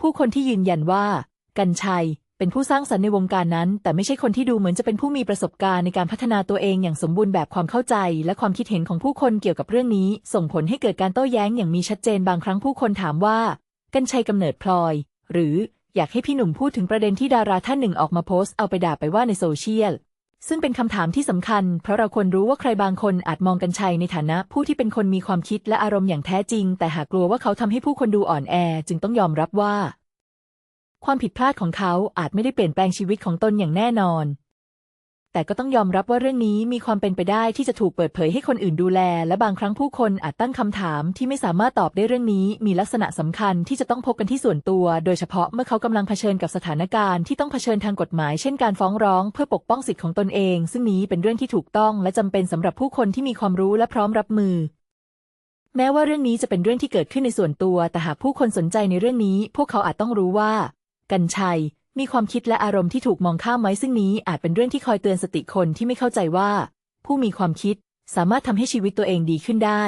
ผู้คนที่ยืนยันว่า กัญชัยเป็นผู้สร้างสรรค์ในวงการนั้น แต่ไม่ใช่คนที่ดูเหมือนจะเป็นผู้มีประสบการณ์ในการพัฒนาตัวเองอย่างสมบูรณ์แบบความเข้าใจ และความคิดเห็นของผู้คนเกี่ยวกับเรื่องนี้ ส่งผลให้เกิดการโต้แย้งอย่างมีชัดเจนบางครั้งผู้คนถามว่า กัญชัยกำเนิดพลอย หรืออยากให้พี่หนุ่มพูดถึงประเด็นที่ดาราท่านหนึ่งออกมาโพสต์เอาไปด่าไปว่าในโซเชียล ซึ่งเป็นคำถามที่สำคัญ เพราะเราควรรู้ว่าใครบางคนอาจมองกันชัยในฐานะผู้ที่เป็นคนมีความคิดและอารมณ์อย่างแท้จริง แต่หากกลัวว่าเขาทำให้ผู้คนดูอ่อนแอ จึงต้องยอมรับว่า ความผิดพลาดของเขาอาจไม่ได้เปลี่ยนแปลงชีวิตของตนอย่างแน่นอน แต่ก็ต้องยอมรับว่าเรื่องนี้มีความเป็นไปได้ที่จะถูกเปิดเผยให้คนอื่นดูแล และบางครั้งผู้คนอาจตั้งคำถามที่ไม่สามารถตอบได้เรื่องนี้ มีลักษณะสำคัญที่จะต้องพบกันที่ส่วนตัว โดยเฉพาะเมื่อเขากำลังเผชิญกับสถานการณ์ที่ต้องเผชิญทางกฎหมาย เช่นการฟ้องร้องเพื่อปกป้องสิทธิของตนเอง ซึ่งนี้เป็นเรื่องที่ถูกต้อง และจำเป็นสำหรับผู้คนที่มีความรู้และพร้อมรับมือแม้ว่าเรื่องนี้จะเป็นเรื่องที่เกิดขึ้นในส่วนตัว แต่หากผู้คนสนใจในเรื่องนี้ พวกเขาอาจต้องรู้ว่า กัญชัย มีความคิดและอารมณ์ที่ถูกมองข้ามไว้ซึ่งนี้อาจเป็นเรื่องที่คอยเตือนสติคนที่ไม่เข้าใจว่า ผู้มีความคิดสามารถทำให้ชีวิตตัวเองดีขึ้นได้